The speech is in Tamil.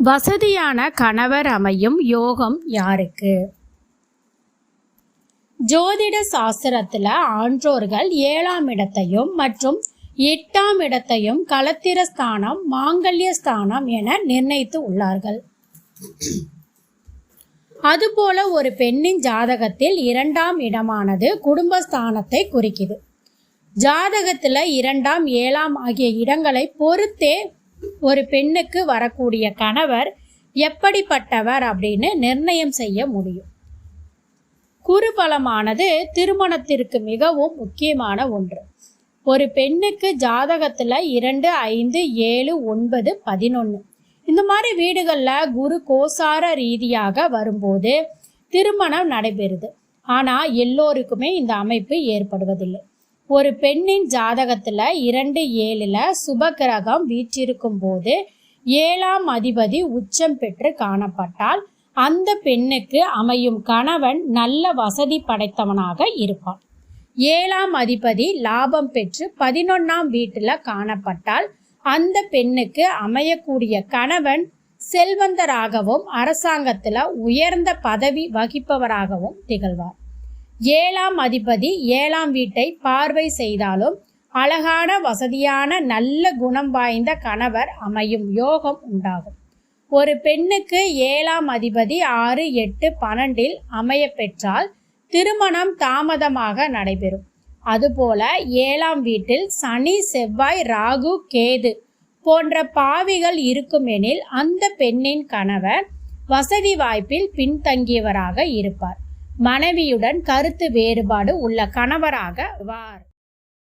வசதியான கணவர் அமையும் யோகம் யாருக்கு? ஜோதிட சாஸ்திரத்தில் ஆன்றோர்கள் ஏழாம் இடத்தையும் மற்றும் எட்டாம் இடத்தையும் களத்திர ஸ்தானம் மாங்கல்ய ஸ்தானம் என நிர்ணயித்து உள்ளார்கள். அதுபோல ஒரு பெண்ணின் ஜாதகத்தில் இரண்டாம் இடமானது குடும்பஸ்தானத்தை குறிக்குது. ஜாதகத்தில் இரண்டாம் ஏழாம் ஆகிய இடங்களை பொறுத்தே ஒரு பெண்ணுக்கு வரக்கூடிய கணவர் எப்படிப்பட்டவர் அப்படின்னு நிர்ணயம் செய்ய முடியும். குறுபலமானது திருமணத்திற்கு மிகவும் முக்கியமான ஒன்று. ஒரு பெண்ணுக்கு ஜாதகத்தில் இரண்டு ஐந்து ஏழு ஒன்பது பதினொன்று இந்த மாதிரி வீடுகளில் குரு கோசார ரீதியாக வரும்போது திருமணம் நடைபெறுது. ஆனால் எல்லோருக்குமே இந்த அமைப்பு ஏற்படுவதில்லை. ஒரு பெண்ணின் ஜாதகத்துல இரண்டு ஏழுல சுபகிரகம் வீற்றிருக்கும் போது ஏழாம் அதிபதி உச்சம் பெற்று காணப்பட்டால் அந்த பெண்ணுக்கு அமையும் கணவன் நல்ல வசதி படைத்தவனாக இருப்பான். ஏழாம் அதிபதி லாபம் பெற்று பதினொன்னாம் வீட்டுல காணப்பட்டால் அந்த பெண்ணுக்கு அமையக்கூடிய கணவன் செல்வந்தராகவும் அரசாங்கத்துல உயர்ந்த பதவி வகிப்பவராகவும் திகழ்வார். ஏழாம் அதிபதி ஏழாம் வீட்டை பார்வை செய்தாலும் அழகான வசதியான நல்ல குணம் வாய்ந்த கணவர் அமையும் யோகம் உண்டாகும். ஒரு பெண்ணுக்கு ஏழாம் அதிபதி ஆறு எட்டு பன்னெண்டில் அமைய பெற்றால் திருமணம் தாமதமாக நடைபெறும். அதுபோல ஏழாம் வீட்டில் சனி செவ்வாய் ராகு கேது போன்ற பாவிகள் இருக்குமெனில் அந்த பெண்ணின் கணவர் வசதி வாய்ப்பில் பின்தங்கியவராக இருப்பார். மனைவியுடன் கருத்து வேறுபாடு உள்ள கணவராக வார்.